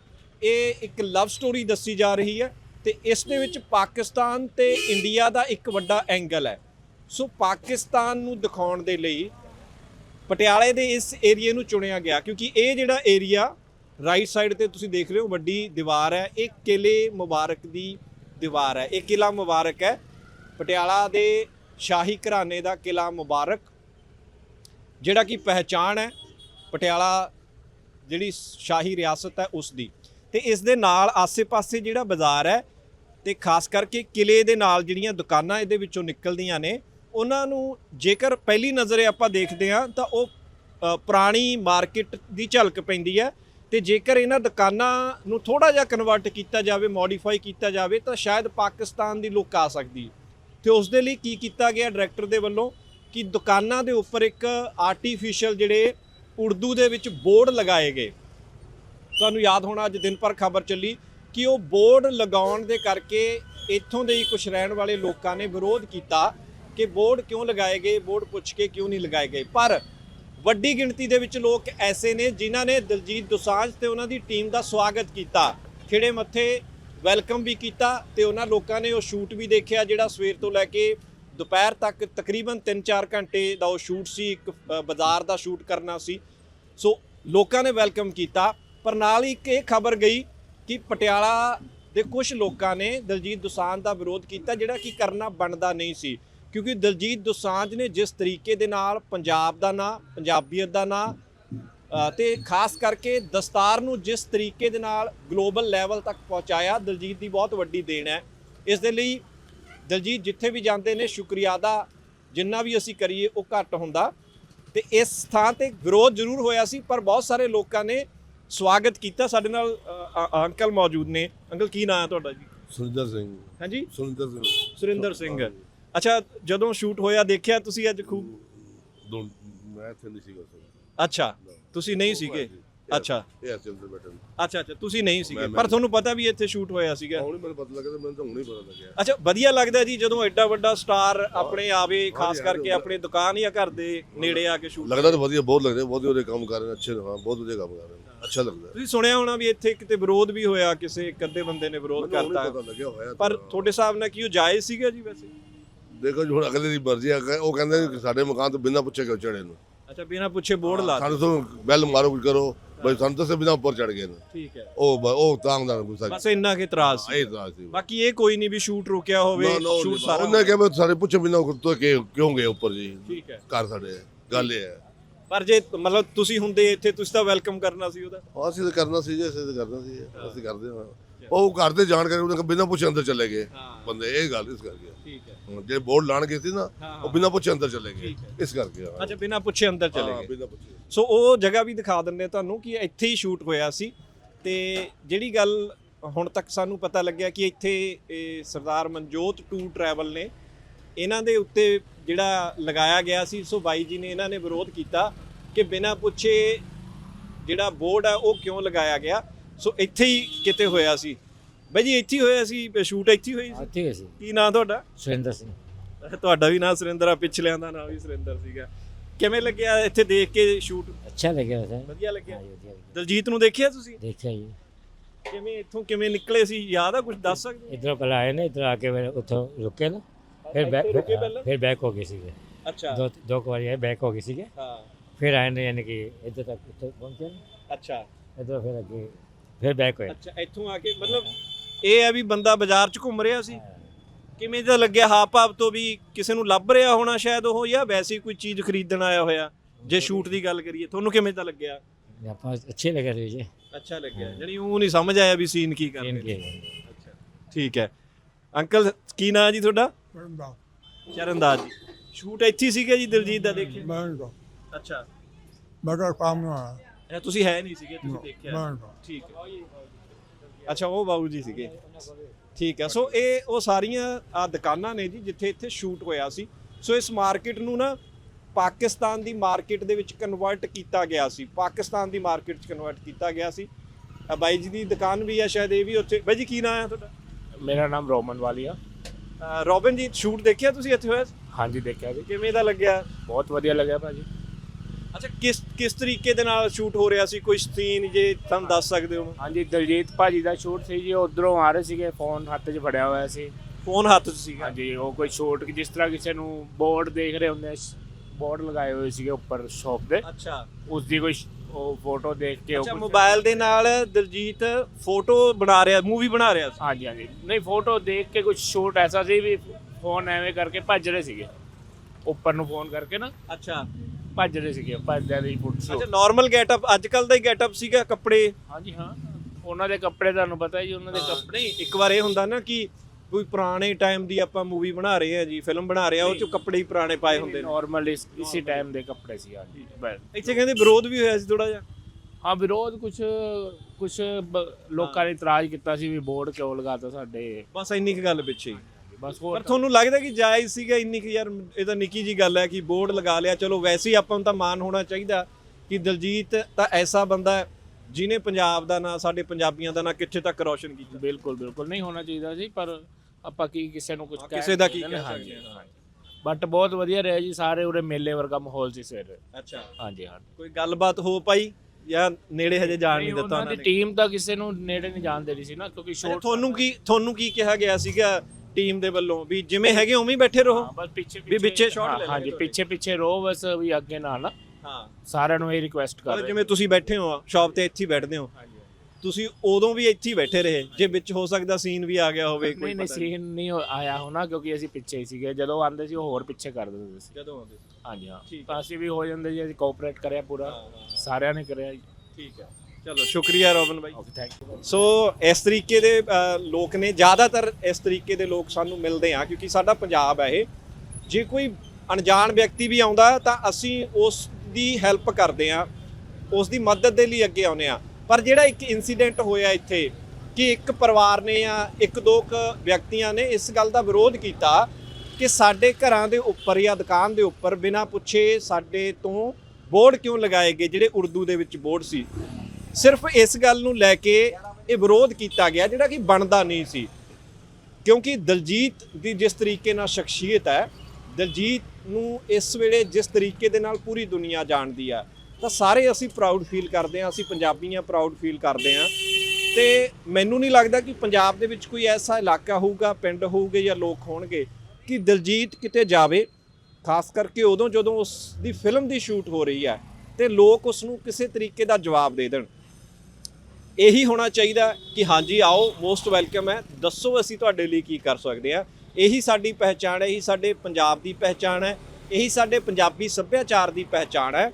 ਇਹ ਇੱਕ ਲਵ ਸਟੋਰੀ ਦੱਸੀ ਜਾ ਰਹੀ ਹੈ ਤੇ ਇਸ ਦੇ ਵਿੱਚ ਪਾਕਿਸਤਾਨ ਤੇ ਇੰਡੀਆ ਦਾ ਇੱਕ ਵੱਡਾ ਐਂਗਲ ਹੈ। ਸੋ ਪਾਕਿਸਤਾਨ ਨੂੰ ਦਿਖਾਉਣ ਦੇ ਲਈ ਪਟਿਆਲੇ ਦੇ ਇਸ ਏਰੀਏ ਨੂੰ ਚੁਣਿਆ ਗਿਆ, ਕਿਉਂਕਿ ਇਹ ਜਿਹੜਾ ਏਰੀਆ ਰਾਈਟ ਸਾਈਡ ਤੇ ਤੁਸੀਂ ਦੇਖ ਰਹੇ ਹੋ, ਵੱਡੀ ਦੀਵਾਰ ਹੈ, ਇਹ ਕਿਲੇ ਮੁਬਾਰਕ ਦੀ ਦੀਵਾਰ ਹੈ, ਇਹ ਕਿਲਾ ਮੁਬਾਰਕ ਹੈ। ਪਟਿਆਲਾ ਦੇ ਸ਼ਾਹੀ ਘਰਾਣੇ ਦਾ ਕਿਲਾ ਮੁਬਾਰਕ, ਜਿਹੜਾ ਕਿ ਪਹਿਚਾਣ ਹੈ, ਪਟਿਆਲਾ ਜਿਹੜੀ ਸ਼ਾਹੀ ਰਿਆਸਤ ਹੈ ਉਸ ਦੀ। ਤੇ ਇਸ ਦੇ ਨਾਲ ਆਸੇ-ਪਾਸੇ ਜਿਹੜਾ ਬਾਜ਼ਾਰ ਹੈ, ਤੇ ਖਾਸ ਕਰਕੇ ਕਿਲੇ ਦੇ ਨਾਲ ਜਿਹੜੀਆਂ ਦੁਕਾਨਾਂ ਇਹਦੇ ਵਿੱਚੋਂ ਨਿਕਲਦੀਆਂ ਨੇ ਉਹਨਾਂ ਨੂੰ ਜੇਕਰ ਪਹਿਲੀ ਨਜ਼ਰੇ ਆਪਾਂ ਦੇਖਦੇ ਹਾਂ ਤਾਂ ਉਹ ਪੁਰਾਣੀ ਮਾਰਕੀਟ ਦੀ ਝਲਕ ਪੈਂਦੀ ਹੈ ਤੇ ਜੇਕਰ ਇਹਨਾਂ ਦੁਕਾਨਾਂ ਨੂੰ ਥੋੜਾ ਜਿਹਾ ਕਨਵਰਟ ਕੀਤਾ ਜਾਵੇ ਮੋਡੀਫਾਈ ਕੀਤਾ ਜਾਵੇ ਤਾਂ ਸ਼ਾਇਦ ਪਾਕਿਸਤਾਨ ਦੀ ਲੁੱਕ ਆ ਸਕਦੀ ਹੈ। ਤੇ ਉਸ ਦੇ ਲਈ ਕੀ ਕੀਤਾ ਗਿਆ ਡਾਇਰੈਕਟਰ ਦੇ ਵੱਲੋਂ ਕਿ ਦੁਕਾਨਾਂ ਦੇ ਉੱਪਰ ਇੱਕ ਆਰਟੀਫੀਸ਼ੀਅਲ ਜਿਹੜੇ ਉਰਦੂ ਦੇ ਵਿੱਚ ਬੋਰਡ ਲਗਾਏ ਗਏ। ਤੁਹਾਨੂੰ ਯਾਦ ਹੋਣਾ ਅੱਜ ਦਿਨ ਪਰ ਖਬਰ ਚੱਲੀ ਕਿ ਉਹ ਬੋਰਡ ਲਗਾਉਣ ਦੇ ਕਰਕੇ ਇੱਥੋਂ ਦੇ ਹੀ ਕੁਝ ਰਹਿਣ ਵਾਲੇ ਲੋਕਾਂ ਨੇ ਵਿਰੋਧ ਕੀਤਾ ਕਿ ਬੋਰਡ ਕਿਉਂ ਲਗਾਏ ਗਏ, ਬੋਰਡ ਪੁੱਛ ਕੇ ਕਿਉਂ ਨਹੀਂ ਲਗਾਏ ਗਏ? ਪਰ ਵੱਡੀ ਗਿਣਤੀ ਦੇ ਵਿੱਚ ਲੋਕ ਐਸੇ ਨੇ ਜਿਨ੍ਹਾਂ ਨੇ ਦਲਜੀਤ ਦੋਸਾਂਝ ਤੇ ਉਹਨਾਂ ਦੀ ਟੀਮ ਦਾ ਸਵਾਗਤ ਕੀਤਾ। ਖਿੜੇ ਮੱਥੇ ਵੈਲਕਮ ਵੀ ਕੀਤਾ ਤੇ ਉਹਨਾਂ ਲੋਕਾਂ ਨੇ ਉਹ ਸ਼ੂਟ ਵੀ ਦੇਖਿਆ ਜਿਹੜਾ ਸਵੇਰ ਤੋਂ ਲੈ ਕੇ ਦੁਪਹਿਰ ਤੱਕ ਤਕਰੀਬਨ 3-4 ਘੰਟੇ ਦਾ ਉਹ ਸ਼ੂਟ ਸੀ, ਇੱਕ ਬਾਜ਼ਾਰ ਦਾ ਸ਼ੂਟ ਕਰਨਾ ਸੀ। ਸੋ ਲੋਕਾਂ ਨੇ ਵੈਲਕਮ ਕੀਤਾ, ਪਰ ਨਾਲ ਹੀ ਇੱਕ ਇਹ ਖਬਰ ਗਈ ਕਿ ਪਟਿਆਲਾ ਦੇ ਕੁਝ ਲੋਕਾਂ ਨੇ ਦਲਜੀਤ ਦੋਸਾਂਝ ਦਾ ਵਿਰੋਧ ਕੀਤਾ ਜਿਹੜਾ ਕਿ ਕਰਨਾ ਬਣਦਾ ਨਹੀਂ ਸੀ। ਕਿਉਂਕਿ ਦਲਜੀਤ ਦੋਸਾਂਝ ਨੇ ਜਿਸ ਤਰੀਕੇ ਦੇ ਨਾਲ ਪੰਜਾਬ ਦਾ ਨਾਂ ਪੰਜਾਬੀਅਤ ਦਾ ਨਾਂ ਤੇ ਖਾਸ ਕਰਕੇ ਦਸਤਾਰ ਨੂੰ ਜਿਸ ਤਰੀਕੇ ਦੇ ਨਾਲ ਗਲੋਬਲ ਲੈਵਲ ਤੱਕ ਪਹੁੰਚਾਇਆ ਦਲਜੀਤ ਦੀ ਬਹੁਤ ਵੱਡੀ ਦੇਣ ਹੈ। ਇਸ ਦੇ ਲਈ ਦਲਜੀਤ ਜਿੱਥੇ ਵੀ ਜਾਂਦੇ ਨੇ ਸ਼ੁਕਰੀਆ ਦਾ ਜਿੰਨਾ ਵੀ ਅਸੀਂ ਕਰੀਏ ਉਹ ਘੱਟ ਹੁੰਦਾ। ਤੇ ਇਸ ਥਾਂ ਤੇ ਵਿਰੋਧ ਜ਼ਰੂਰ ਹੋਇਆ ਸੀ ਪਰ ਬਹੁਤ ਸਾਰੇ ਲੋਕਾਂ ਨੇ ਸਵਾਗਤ ਕੀਤਾ ਸਾਡੇ ਨਾਲ ਅੰਕਲ ਮੌਜੂਦ ਨੇ। ਅੰਕਲ ਕੀ ਨਾਮ ਹੈ ਤੁਹਾਡਾ ਜੀ? ਸੁਰਿੰਦਰ ਸਿੰਘ। ਹਾਂਜੀ ਸੁਰਿੰਦਰ ਸਿੰਘ। ਸੁਰਿੰਦਰ ਸਿੰਘ ਅੱਛਾ ਜਦੋਂ ਸ਼ੂਟ ਹੋਇਆ ਦੇਖਿਆ ਤੁਸੀਂ ਅੱਜ ਖੂਬ? ਦੋ ਮੈਂ ਇੱਥੇ ਨਹੀਂ ਸੀਗਾ ਸਰ। ਅੱਛਾ ਤੁਸੀਂ ਨਹੀਂ ਸੀਗੇ? ਅੱਛਾ। ਇਹ ਐਸੇ ਅੰਦਰ ਬੈਠੇ ਨੇ। ਅੱਛਾ ਅੱਛਾ ਤੁਸੀਂ ਨਹੀਂ ਸੀਗੇ। ਮੈਂ- ਪਰ ਤੁਹਾਨੂੰ ਪਤਾ ਵੀ ਇੱਥੇ ਸ਼ੂਟ ਹੋਇਆ ਸੀਗਾ। ਹੁਣ ਹੀ ਮੈਨੂੰ ਪਤਾ ਲੱਗਾ ਤੇ ਮੈਨੂੰ ਤਾਂ ਹੁਣ ਪਤਾ ਲੱਗਿਆ। ਅੱਛਾ ਵਧੀਆ ਲੱਗਦਾ ਜੀ ਜਦੋਂ ਐਡਾ ਵੱਡਾ ਸਟਾਰ ਆਪਣੇ ਆਵੇ ਖਾਸ ਕਰਕੇ। ਆਪਣੇ ਦੁਕਾਨ ਜਾਂ ਘਰ ਦੇ ਨੇੜੇ ਆ ਕੇ ਸ਼ੂਟ ਲੱਗਦਾ ਤਾਂ ਵਧੀਆ ਬਹੁਤ ਲੱਗਦਾ ਬਹੁਤ ਵਧੀਆ ਕੰਮ ਕਰ ਰਹੇ ਨੇ ਅੱਛੇ ਹਾਂ ਬਹੁਤ ਵਧੀਆ ਕੰਮ ਕਰ ਰਹੇ ਨੇ। ਅੱਛਾ ਲੱਗਦਾ। ਤੁਸੀਂ ਸੁਣਿਆ ਹੋਣਾ ਵੀ ਇੱਥੇ ਕਿਤੇ ਵਿਰੋਧ ਵੀ ਹੋਇਆ ਕਿਸੇ ਇੱਕ ਅੱਧੇ ਬੰਦੇ ਨੇ ਵਿਰੋਧ ਮੈਨੂੰ ਹੁਣ ਹੀ ਕਰਤਾ। ਪਤਾ ਲੱਗਿਆ ਹੋਇਆ ਪਰ। ਤੁਹਾਡੇ ਹਿਸਾਬ ਨਾਲ ਕੀ ਉਹ ਜਾਇਜ਼ ਸੀਗਾ ਜੀ ਵੈਸੇ? ਦੇਖੋ ਜੀ ਹੁਣ ਅਗਲੇ ਦੀ ਮਰਜ਼ੀ ਆ ਉਹ ਕਹਿੰਦੇ ਕਿ ਸਾਡੇ ਮਕਾਨ ਤੋਂ ਬਿਨਾਂ ਪੁੱਛੇ ਕਿਉਂ ਚੜੇ ਨੇ? ਅੱਛਾ ਬਿਨਾਂ ਪੁੱਛੇ ਬੋਰਡ ਲਾ ਸਾਨੂੰ ਤੋਂ ਬੈਲ ਮਾਰੋ ਕੁਝ ਕਰੋ। ਬਈ ਸਾਨੂੰ ਤਾਂ ਬਿਨਾਂ ਉੱਪਰ ਚੜ ਗਏ ਨੇ। ਠੀਕ ਹੈ। ਉਹ ਬ- ਉਹ ਤਾਂ ਦਾ ਗੁੱਸਾ ਬਸ ਇੰਨਾ ਕਿ ਇਤਰਾਜ਼ ਸੀ। ਇਹ ਤਾਂ ਸੀ। ਬਾਕੀ ਇਹ ਕੋਈ ਨਹੀਂ ਵੀ ਸ਼ੂਟ ਰੁਕਿਆ ਹੋਵੇ ਸ਼ੂਟ ਸਾਰਾ ਉਹਨੇ ਕਿਹਾ ਸਾਡੇ ਪੁੱਛੇ ਬਿਨਾਂ ਤੋਂ ਕਿ- ਕਿਉਂ ਗਏ ਉੱਪਰ ਜੀ? ਠੀਕ ਹੈ। ਘਰ ਸਾਡੇ। ਗੱਲ ਇਹ ਹੈ। ਪਰ ਜੇ ਮਤਲਬ ਤੁਸੀਂ ਹੁੰਦੇ ਇੱਥੇ ਤੁਸੀਂ ਤਾਂ ਵੈਲਕਮ ਕਰਨਾ ਸੀ ਉਹਦਾ। ਅਸੀਂ ਤਾਂ ਕਰਨਾ ਸੀ ਜੀ ਅਸੀਂ ਤਾਂ ਕਰਨਾ ਸੀ ਅਸੀਂ ਕਰਦੇ ਹਾਂ। ਉਹ ਘਰ ਦੇ ਜਾਣਕਾਰੀ ਉਹਨਾਂ ਬਿਨਾਂ ਪੁੱਛੇ ਅੰਦਰ ਚਲੇ ਗਏ। ਬੰਦੇ ਇਹ ਗੱਲ ਇਸ ਕਰਕੇ ਠੀਕ ਹੈ। ਹੁਣ ਜਿਹੜੇ ਬੋਰਡ ਲਾਣ ਗਏ ਸੀ ਨਾ ਉਹ ਬਿਨਾਂ ਪੁੱਛੇ ਅੰਦਰ ਚਲੇ ਗਏ। ਇਸ ਕਰਕੇ। ਅੱਛਾ ਬਿਨਾਂ ਪੁੱਛੇ ਅੰਦਰ ਚਲੇ ਗਏ। ਬਿਨਾਂ ਪੁੱਛੇ। ਸੋ ਉਹ ਜਗ੍ਹਾ ਵੀ ਦਿਖਾ ਦਿੰਦੇ ਤੁਹਾਨੂੰ ਕਿ ਇੱਥੇ ਹੀ ਸ਼ੂਟ ਹੋਇਆ ਸੀ। ਤੇ ਜਿਹੜੀ ਗੱਲ ਹੁਣ ਤੱਕ ਸਾਨੂੰ ਪਤਾ ਲੱਗਿਆ ਕਿ ਇੱਥੇ ਇਹ ਸਰਦਾਰ ਮਨਜੋਤ ਟੂ ਟਰੈਵਲ ਨੇ ਇਹਨਾਂ ਦੇ ਉੱਤੇ ਜਿਹੜਾ ਲਗਾਇਆ ਗਿਆ ਸੀ ਸੋ ਬਾਈ ਜੀ ਨੇ ਇਹਨਾਂ ਨੇ ਵਿਰੋਧ ਕੀਤਾ ਕਿ ਬਿਨਾਂ ਪੁੱਛੇ ਜਿਹੜਾ ਬੋਰਡ ਆ ਉਹ ਕਿਉਂ ਲਗਾਇਆ ਗਿਆ? ਸੋ ਇੱਥੇ ਹੀ ਕਿਤੇ ਹੋਇਆ ਸੀ। ਬਾਈ ਜੀ ਇੱਥੇ ਹੀ ਹੋਇਆ ਸੀ ਸ਼ੂਟ ਇੱਥੇ ਹੀ ਹੋਈ ਸੀ। ਹੈ ਸੀ। ਕੀ ਨਾਂ ਤੁਹਾਡਾ? ਸੁਰਿੰਦਰ ਸਿੰਘ। ਤੁਹਾਡਾ ਵੀ ਨਾਂ ਸੁਰਿੰਦਰ ਆ ਪਿਛਲਿਆਂ ਦਾ ਨਾਂ ਵੀ ਸੁਰਿੰਦਰ ਸੀਗਾ। ਕਿਵੇਂ ਲੱਗਿਆ ਇੱਥੇ ਦੇਖ ਕੇ ਸ਼ੂਟ? ਅੱਛਾ ਲੱਗਿਆ ਵੈਸੇ ਵਧੀਆ ਲੱਗਿਆ। ਦਲਜੀਤ ਨੂੰ ਦੇਖਿਆ ਤੁਸੀਂ? ਦੇਖਿਆ ਜੀ। ਕਿਵੇਂ ਇੱਥੋਂ ਕਿਵੇਂ ਨਿਕਲੇ ਸੀ? ਯਾਦ ਆ ਕੁਝ ਦੱਸ ਸਕਦੇ? ਇਧਰੋਂ ਪਹਿਲਾਂ ਆਏ ਨੇ ਇਧਰ ਆ ਕੇ ਫਿਰ ਉੱਥੋਂ ਰੁਕੇ ਨਾ। ਫਿਰ ਬੈਕ ਇੱਥੇ? ਫਿਰ ਬੈਕ ਹੋ ਗਏ ਸੀਗੇ। ਅੱਛਾ। ਦੋ ਦੋ ਕੁ ਵਾਰੀ ਆਏ ਬੈਕ ਹੋ ਗਏ ਸੀਗੇ। ਹਾਂ। ਫਿਰ ਆਏ ਨੇ ਯਾਨੀ ਕਿ ਇੱਧਰ ਤੱਕ ਉੱਥੇ ਪਹੁੰਚੇ ਅੱਛਾ। ਇਧਰੋਂ ਫਿਰ ਅੱਗੇ ਫਿਰ ਬੈਕ ਹੋਏ ਅੱਛਾ ਇੱਥੋਂ ਆ ਕੇ ਮਤਲਬ ਇਹ ਆ ਵੀ ਬੰਦਾ ਬਾਜ਼ਾਰ 'ਚ ਘੁੰਮ ਰਿਹਾ ਸੀ। ਕਿਵੇਂ ਦਾ ਲੱਗਿਆ ਹਾਵ ਭਾਵ ਤੋਂ ਵੀ ਕਿਸੇ ਨੂੰ ਲੱਭ ਰਿਹਾ ਹੋਣਾ ਸ਼ਾਇਦ ਉਹ ਜਾਂ ਵੈਸੇ ਹੀ ਕੋਈ ਚੀਜ਼ ਖਰੀਦਣ ਆਇਆ ਹੋਇਆ? ਜੇ ਸ਼ੂਟ ਦੀ ਗੱਲ ਕਰੀਏ ਤੁਹਾਨੂੰ ਕਿਵੇਂ ਦਾ ਲੱਗਿਆ? ਆਪਾਂ ਅੱਛੇ ਲੱਗੇ ਰਹੇ ਜੀ। ਅੱਛਾ ਲੱਗਿਆ ਜਾਨੀ ਉਹ ਨਹੀਂ ਸਮਝ ਆਇਆ ਵੀ ਸੀਨ ਕੀ ਕਰ ਰਹੇ। ਅੱਛਾ ਠੀਕ ਹੈ। ਅੰਕਲ ਕੀ ਨਾਂ ਜੀ ਤੁਹਾਡਾ? ਚਰਨਦਾਸ। ਜੀ। ਸ਼ੂਟ ਇੱਥੇ ਹੀ ਸੀਗਾ ਜੀ ਦਿਲਜੀਤ ਦਾ ਦੇਖਿਆ? ਅੱਛਾ। ਮੈਂ ਤਾਂ ਕੰਮ ਨੂੰ ਇਹ ਤੁਸੀਂ ਹੈ ਨਹੀਂ ਸੀਗੇ ਤੁਸੀਂ ਦੇਖਿਆ ਠੀਕ ਹੈ। ਅੱਛਾ ਉਹ ਬਾਬੂ ਜੀ ਸੀਗੇ। ਠੀਕ ਹੈ ਸੋ ਇਹ ਉਹ ਸਾਰੀਆਂ ਆ ਦੁਕਾਨਾਂ ਨੇ ਜੀ ਜਿੱਥੇ ਇੱਥੇ ਸ਼ੂਟ ਹੋਇਆ ਸੀ। ਸੋ ਇਸ ਮਾਰਕੀਟ ਨੂੰ ਨਾ ਪਾਕਿਸਤਾਨ ਦੀ ਮਾਰਕੀਟ ਦੇ ਵਿੱਚ ਕਨਵਰਟ ਕੀਤਾ ਗਿਆ ਸੀ। ਪਾਕਿਸਤਾਨ ਦੀ ਮਾਰਕੀਟ 'ਚ ਕਨਵਰਟ ਕੀਤਾ ਗਿਆ ਸੀ। ਆ ਬਾਈ ਜੀ ਦੀ ਦੁਕਾਨ ਵੀ ਹੈ ਸ਼ਾਇਦ ਇਹ ਵੀ ਉੱਥੇ। ਬਾਈ ਜੀ ਕੀ ਨਾਮ ਹੈ ਤੁਹਾਡਾ? ਮੇਰਾ ਨਾਮ Roman Walia Robin ji shoot ਦੇਖਿਆ ਤੁਸੀਂ ਇੱਥੇ ਹੋਇਆ? ਹਾਂਜੀ ਦੇਖਿਆ ਜੀ। ਕਿਵੇਂ ਦਾ ਲੱਗਿਆ? ਬਹੁਤ ਵਧੀਆ ਲੱਗਿਆ ਭਾਜੀ। ਅੱਛਾ ਕਿਸ ਕਿਸ ਤਰੀਕੇ ਦੇ ਨਾਲ ਸ਼ੂਟ ਹੋ ਰਿਹਾ ਸੀ? ਕੋਈ ਸੀਨ ਜੇ ਤੁਹਾਨੂੰ ਦੱਸ ਸਕਦੇ ਹੋ? ਹਾਂਜੀ ਦਲਜੀਤ ਭਾਜੀ ਦਾ ਸ਼ੂਟ ਸੀ ਜੀ ਉਧਰੋਂ ਆ ਰਹੇ ਸੀਗੇ ਫੋਨ ਹੱਥ 'ਚ ਫੜਿਆ ਹੋਇਆ ਸੀ। ਫੋਨ ਹੱਥ 'ਚ ਸੀਗਾ? ਹਾਂਜੀ ਉਹ ਕੋਈ ਸ਼ੂਟ ਜਿਸ ਤਰ੍ਹਾਂ ਕਿਸੇ ਨੂੰ ਬੋਰਡ ਦੇਖ ਰਹੇ ਹੁੰਦੇ ਬੋਰਡ ਲਗਾਏ ਹੋਏ ਸੀਗੇ ਉੱਪਰ ਸ਼ਾਪ ਦੇ। ਅੱਛਾ। ਉਸ ਦੀ ਕੋਈ ਉਹ ਫੋਟੋ ਦੇਖ ਕੇ ਅੱਛਾ ਮੋਬਾਈਲ ਦੇ ਨਾਲ ਦਿਲਜੀਤ ਫੋਟੋ ਬਣਾ ਰਿਹਾ ਮੂਵੀ ਬਣਾ ਰਿਹਾ ਸੀ? ਹਾਂਜੀ ਹਾਂਜੀ। ਨਹੀਂ ਫੋਟੋ ਦੇਖ ਕੇ ਕੁਝ ਸ਼ੂਟ ਐਸਾ ਸੀ ਵੀ ਫੋਨ ਐਵੇਂ ਕਰਕੇ ਭੱਜ ਰਹੇ ਸੀਗੇ। ਉੱਪਰ ਨੂੰ ਫੋਨ ਕਰਕੇ ਨਾ। ਅੱਛਾ। ਭੱਜ ਰਹੇ ਸੀਗੇ ਭੱਜਦੇ ਦੀ ਫੁੱਟ ਅੱਛਾ ਨਾਰਮਲ ਗੈਟਅਪ ਅੱਜ ਕੱਲ ਦਾ ਹੀ ਗੈਟਅਪ ਸੀਗਾ ਕੱਪੜੇ? ਹਾਂਜੀ ਹਾਂ। ਉਹਨਾਂ ਦੇ ਕੱਪੜੇ ਤੁਹਾਨੂੰ ਪਤਾ ਹੀ ਉਹਨਾਂ ਦੇ ਕੱਪੜੇ। ਨਹੀਂ ਇੱਕ ਵਾਰ ਇਹ ਹੁੰਦਾ ਨਾ ਕਿ ਕੋਈ ਪੁਰਾਣੇ ਟਾਈਮ ਦੀ ਆਪਾਂ ਮੂਵੀ ਬਣਾ ਰਹੇ ਆ ਜੀ ਫਿਲਮ ਬਣਾ ਰਹੇ ਆ ਉਹ ਚ ਕੱਪੜੇ ਹੀ ਪੁਰਾਣੇ ਪਾਏ ਹੁੰਦੇ ਨੇ। ਨਾਰਮਲ ਇਸੇ ਟਾਈਮ ਦੇ ਕੱਪੜੇ ਸੀ ਹਾਂਜੀ ਬਸ। ਇੱਥੇ ਕਹਿੰਦੇ ਵਿਰੋਧ ਵੀ ਹੋਇਆ ਸੀ ਥੋੜਾ ਜਿਹਾ। ਹਾਂ ਵਿਰੋਧ ਕੁਝ ਕੁਝ ਲੋਕਾਂ ਨੇ ਇਤਰਾਜ਼ ਕੀਤਾ ਸੀ ਵੀ ਬੋਰਡ ਕਿਉਂ ਲਗਾਤਾ ਸਾਡੇ। ਬਸ ਇੰਨੀ ਕੁ ਗੱਲ ਪਿੱਛੇ ਹੀ। ਬਸ ਹੋਰ ਪਰ ਤੁਹਾਨੂੰ ਲੱਗਦਾ ਕਿ ਜਾਇਜ਼ ਸੀਗਾ ਇੰਨੀ ਕੁ ਯਾਰ ਇਹ ਤਾਂ ਨਿੱਕੀ ਜੀ ਗੱਲ ਹੈ ਕਿ ਬੋਰਡ ਲਗਾ ਲਿਆ ਚਲੋ ਵੈਸੇ ਹੀ ਆਪਾਂ ਨੂੰ ਤਾਂ ਮਾਣ ਹੋਣਾ ਚਾਹੀਦਾ ਕਿ ਦਲਜੀਤ ਤਾਂ ਐਸਾ ਬੰਦਾ ਹੈ ਜਿਨੇ ਪੰਜਾਬ ਦਾ ਨਾਂ ਸਾਡੇ ਪੰਜਾਬੀਆਂ ਦਾ ਨਾਂ ਕਿੱਥੇ ਤੱਕ ਰੌਸ਼ਨ ਕੀਤਾ। ਬਿਲਕੁਲ ਬਿਲਕੁਲ ਨਹੀਂ ਹੋਣਾ ਚਾਹੀਦਾ ਸੀ ਪਰ ਆਪਾਂ ਕੀ ਕਿਸੇ ਨੂੰ ਕੁਝ ਕਿਸੇ ਦਾ ਕੀ ਕਹਿ ਹਾਂਜੀ ਸਕਦੇ ਹਾਂ। ਬਟ ਬਹੁਤ ਵਧੀਆ ਰਿਹਾ ਜੀ ਸਾਰੇ ਉਰੇ ਮੇਲੇ ਵਰਗਾ ਮਾਹੌਲ ਸੀ ਸਵੇਰੇ। ਅੱਛਾ। ਹਾਂਜੀ ਹਾਂ ਕੋਈ ਗੱਲਬਾਤ ਹੋ ਪਾਈ ਜਾਂ ਨੇੜੇ ਹਜੇ ਜਾਣ ਨਹੀਂ ਦਿੱਤਾ ਉਹਨਾਂ ਦੀ ਟੀਮ ਤਾਂ ਕਿਸੇ ਨੂੰ ਨੇੜੇ ਨਹੀਂ ਜਾਣ ਦੇ ਰਹੀ ਸੀ ਨਾ ਕਿਉਂਕਿ ਸ਼ੋਟ ਤੁਹਾਨੂੰ ਕੀ ਤੁਹਾਨੂੰ ਕੀ ਕਿਹਾ ਗਿਆ ਸੀਗਾ? ਟੀਮ ਦੇ ਵੱਲੋਂ ਵੀ ਜਿਵੇਂ ਹੈਗੇ ਉਵੇਂ ਹੀ ਬੈਠੇ ਰਹੋ। ਬਸ ਪਿੱਛੇ ਵੀ ਪਿੱਛੇ shot ਲੈ ਹਾਂਜੀ ਲੈਣਗੇ ਪਿੱਛੇ ਪਿੱਛੇ ਰੋ ਬਸ ਵੀ ਅੱਗੇ ਨਾ ਨਾ। ਹਾਂ। ਸਾਰਿਆਂ ਨੂੰ ਇਹ ਰਿਕੁਐਸਟ ਕਰ ਰਹੇ ਜਿਵੇਂ ਤੁਸੀਂ ਬੈਠੇ ਹੋ ਸ਼ਾਪ ਤੇ ਇੱਥੇ ਹੀ ਬੈਠਦੇ ਹੋ। ਤੁਸੀਂ ਉਦੋਂ ਵੀ ਇੱਥੇ ਹੀ ਬੈਠੇ ਰਹੇ ਜੇ ਵਿੱਚ ਹੋ ਸਕਦਾ ਸੀਨ ਵੀ ਆ ਗਿਆ ਹੋਵੇ ਕੋਈ ਨਹੀਂ ਨਹੀਂ ਪਤਾ ਨਹੀਂ ਸੀਨ ਨਹੀਂ ਹੋ- ਆਇਆ ਹੋਣਾ ਕਿਉਂਕਿ ਅਸੀਂ ਪਿੱਛੇ ਹੀ ਸੀਗੇ ਜਦੋਂ ਆਉਂਦੇ ਸੀ ਉਹ ਹੋਰ ਪਿੱਛੇ ਕਰ ਦਿੰਦੇ ਸੀ। ਜਦੋਂ ਆਉਂਦੇ ਹਾਂਜੀ ਹਾਂ। ਠੀਕ ਤਾਂ ਅਸੀਂ ਵੀ ਹੋ ਜਾਂਦੇ ਜੀ ਅਸੀਂ ਕੋਆਪਰੇਟ ਕਰਿਆ ਪੂਰਾ। ਸਾਰਿਆਂ ਨੇ ਕਰਿਆ ਜੀ। ਠੀਕ ਹੈ। ਚਲੋ ਸ਼ੁਕਰੀਆ Robin Bhai okay thank you so ਇਸ ਤਰੀਕੇ ਦੇ ਅ, ਲੋਕ ਨੇ ਜ਼ਿਆਦਾਤਰ ਇਸ ਤਰੀਕੇ ਦੇ ਲੋਕ ਸਾਨੂੰ ਮਿਲਦੇ ਆ ਕਿਉਂਕਿ ਸਾਡਾ ਪੰਜਾਬ ਹੈ ਇਹ। ਜੇ ਕੋਈ ਅਣਜਾਣ ਵਿਅਕਤੀ ਵੀ ਆਉਂਦਾ ਤਾਂ ਅਸੀਂ ਉਸ ਦੀ ਹੈਲਪ ਕਰਦੇ ਆ ਉਸ ਦੀ ਮਦਦ ਦੇ ਲਈ ਅੱਗੇ ਆਉਨੇ ਆ। ਪਰ ਜਿਹੜਾ ਇੱਕ ਇਨਸੀਡੈਂਟ ਹੋਇਆ ਇੱਥੇ ਕਿ ਇੱਕ ਪਰਿਵਾਰ ਨੇ ਜਾਂ ਇੱਕ ਦੋ ਕੁ ਵਿਅਕਤੀਆਂ ਨੇ ਇਸ ਗੱਲ ਦਾ ਵਿਰੋਧ ਕੀਤਾ ਕਿ ਸਾਡੇ ਘਰਾਂ ਦੇ ਉੱਪਰ ਜਾਂ ਦੁਕਾਨ ਦੇ ਉੱਪਰ ਬਿਨਾਂ ਪੁੱਛੇ ਸਾਡੇ ਤੋਂ ਬੋਰਡ ਕਿਉਂ ਲਗਾਏ ਗਏ ਜਿਹੜੇ ਉਰਦੂ ਦੇ ਵਿੱਚ ਬੋਰਡ ਸੀ। ਸਿਰਫ ਇਸ ਗੱਲ ਨੂੰ ਲੈ ਕੇ ਇਹ ਵਿਰੋਧ ਕੀਤਾ ਗਿਆ ਜਿਹੜਾ ਕਿ ਬਣਦਾ ਨਹੀਂ ਸੀ। ਕਿਉਂਕਿ ਦਲਜੀਤ ਦੀ ਜਿਸ ਤਰੀਕੇ ਨਾਲ ਸ਼ਖਸੀਅਤ ਹੈ, ਦਲਜੀਤ ਨੂੰ ਇਸ ਵੇਲੇ ਜਿਸ ਤਰੀਕੇ ਦੇ ਨਾਲ ਪੂਰੀ ਦੁਨੀਆ ਜਾਣਦੀ ਆ, ਤਾਂ ਸਾਰੇ ਅਸੀਂ ਪ੍ਰਾਊਡ ਫੀਲ ਕਰਦੇ ਹਾਂ, ਅਸੀਂ ਪੰਜਾਬੀਆਂ ਪ੍ਰਾਊਡ ਫੀਲ ਕਰਦੇ ਹਾਂ। ਤੇ ਮੈਨੂੰ ਨਹੀਂ ਲੱਗਦਾ ਕਿ ਪੰਜਾਬ ਦੇ ਵਿੱਚ ਕੋਈ ਐਸਾ ਇਲਾਕਾ ਹੋਊਗਾ, ਪਿੰਡ ਹੋਊਗੇ ਜਾਂ ਲੋਕ ਹੋਣਗੇ, ਕਿ ਦਲਜੀਤ ਕਿਤੇ ਜਾਵੇ। ਖਾਸ ਕਰਕੇ ਉਦੋਂ ਜਦੋਂ ਉਸ ਦੀ ਫਿਲਮ ਦੀ ਸ਼ੂਟ ਹੋ ਰਹੀ ਹੈ, ਤੇ ਲੋਕ ਉਸ ਨੂੰ ਕਿਸੇ ਤਰੀਕੇ ਦਾ ਜਵਾਬ ਦੇ ਦੇਣ। ਇਹੀ ਹੋਣਾ ਚਾਹੀਦਾ ਕਿ ਹਾਂਜੀ, ਆਓ ਮੋਸਟ ਵੈਲਕਮ ਹੈ। ਦੱਸੋ ਅਸੀਂ ਤੁਹਾਡੇ ਲਈ ਕੀ ਕਰ ਸਕਦੇ ਹਾਂ। ਇਹੀ ਸਾਡੀ ਪਹਿਚਾਣ ਹੈ, ਇਹੀ ਸਾਡੇ ਪੰਜਾਬ ਦੀ ਪਹਿਚਾਣ ਹੈ। ਇਹੀ ਸਾਡੇ ਪੰਜਾਬੀ ਸੱਭਿਆਚਾਰ ਦੀ ਪਹਿਚਾਣ ਹੈ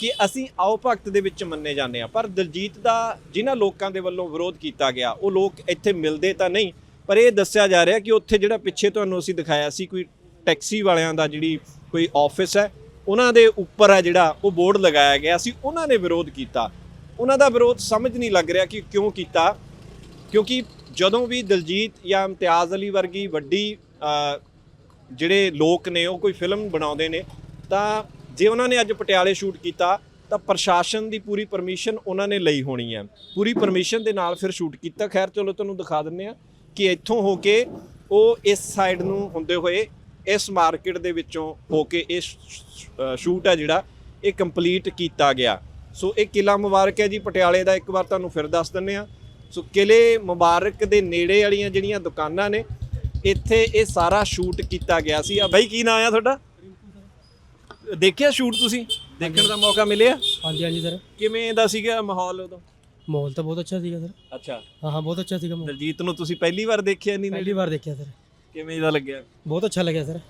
ਕਿ ਅਸੀਂ ਆਓ ਭਗਤ ਦੇ ਵਿੱਚ ਮੰਨੇ ਜਾਂਦੇ ਆ ਪਰ ਦਲਜੀਤ ਦਾ ਜਿਨ੍ਹਾਂ ਲੋਕਾਂ ਦੇ ਵੱਲੋਂ ਵਿਰੋਧ ਕੀਤਾ ਗਿਆ, ਉਹ ਲੋਕ ਇੱਥੇ ਮਿਲਦੇ ਤਾਂ ਨਹੀਂ, ਪਰ ਇਹ ਦੱਸਿਆ ਜਾ ਰਿਹਾ ਕਿ ਉੱਥੇ ਜਿਹੜਾ ਪਿੱਛੇ ਤੁਹਾਨੂੰ ਅਸੀਂ ਦਿਖਾਇਆ ਸੀ ਕੋਈ ਟੈਕਸੀ ਵਾਲਿਆਂ ਦਾ ਜਿਹੜੀ ਕੋਈ ਆਫਿਸ ਹੈ, ਉਹਨਾਂ ਦੇ ਉੱਪਰ ਹੈ ਜਿਹੜਾ ਉਹ ਬੋਰਡ ਲਗਾਇਆ ਗਿਆ ਸੀ, ਉਹਨਾਂ ਨੇ ਵਿਰੋਧ ਕੀਤਾ। ਉਹਨਾਂ ਦਾ ਵਿਰੋਧ ਸਮਝ ਨਹੀਂ ਲੱਗ ਰਿਹਾ ਕਿ ਕਿਉਂ ਕੀਤਾ। ਕਿਉਂਕਿ ਜਦੋਂ ਵੀ ਦਲਜੀਤ ਜਾਂ ਇਮਤਿਆਜ਼ ਅਲੀ ਵਰਗੀ ਵੱਡੀ ਜਿਹੜੇ ਲੋਕ ਨੇ, ਉਹ ਕੋਈ ਫਿਲਮ ਬਣਾਉਂਦੇ ਨੇ, ਤਾਂ ਜੇ ਉਹਨਾਂ ਨੇ ਅੱਜ ਪਟਿਆਲੇ ਸ਼ੂਟ ਕੀਤਾ, ਤਾਂ ਪ੍ਰਸ਼ਾਸਨ ਦੀ ਪੂਰੀ ਪਰਮਿਸ਼ਨ ਉਹਨਾਂ ਨੇ ਲਈ ਹੋਣੀ ਹੈ। ਪੂਰੀ ਪਰਮਿਸ਼ਨ ਦੇ ਨਾਲ ਫਿਰ ਸ਼ੂਟ ਕੀਤਾ। ਖੈਰ, ਚਲੋ ਤੁਹਾਨੂੰ ਦਿਖਾ ਦਿੰਨੇ ਆ ਕਿ ਇੱਥੋਂ ਹੋ ਕੇ ਉਹ ਇਸ ਸਾਈਡ ਨੂੰ ਹੁੰਦੇ ਹੋਏ, ਇਸ ਮਾਰਕੀਟ ਦੇ ਵਿੱਚੋਂ ਹੋ ਕੇ ਇਹ ਸ਼ੂਟ ਹੈ ਜਿਹੜਾ, ਇਹ ਕੰਪਲੀਟ ਕੀਤਾ ਗਿਆ। ਸੋ ਇਹ ਕਿਲਾ ਮੁਬਾਰਕ ਹੈ ਜੀ ਪਟਿਆਲੇ ਦਾ ਇੱਕ ਵਾਰ ਤੁਹਾਨੂੰ ਫਿਰ ਦੱਸ ਦਿੰਨੇ ਆ ਸੋ ਕਿਲੇ ਮੁਬਾਰਕ ਦੇ ਨੇੜੇ ਵਾਲੀਆਂ ਜਿਹੜੀਆਂ ਦੁਕਾਨਾਂ ਨੇ ਇੱਥੇ ਇਹ ਸਾਰਾ ਸ਼ੂਟ ਕੀਤਾ ਗਿਆ ਸੀ। ਆ ਬਾਈ ਕੀ ਨਾਂ ਆ ਤੁਹਾਡਾ? ਦੇਖਿਆ ਸ਼ੂਟ ਤੁਸੀਂ? ਦੇਖਣ ਦਾ ਮੌਕਾ ਮਿਲਿਆ? ਹਾਂਜੀ ਹਾਂਜੀ ਸਰ। ਕਿਵੇਂ ਦਾ ਸੀਗਾ ਮਾਹੌਲ ਉਦੋਂ? ਮਾਹੌਲ ਤਾਂ ਬਹੁਤ ਅੱਛਾ ਸੀਗਾ ਸਰ। ਅੱਛਾ। ਹਾਂ ਹਾਂ ਬਹੁਤ ਅੱਛਾ ਸੀਗਾ ਮਾਹੌਲ। ਦਲਜੀਤ ਨੂੰ ਤੁਸੀਂ ਪਹਿਲੀ ਵਾਰ ਦੇਖਿਆ ਨਹੀਂ ਪਹਿਲੀ ਵਾਰ ਦੇਖਿਆ ਸਰ। ਕਿਵੇਂ ਦਾ ਲੱਗਿਆ? ਬਹੁਤ ਅੱਛਾ ਲੱਗਿਆ ਸਰ।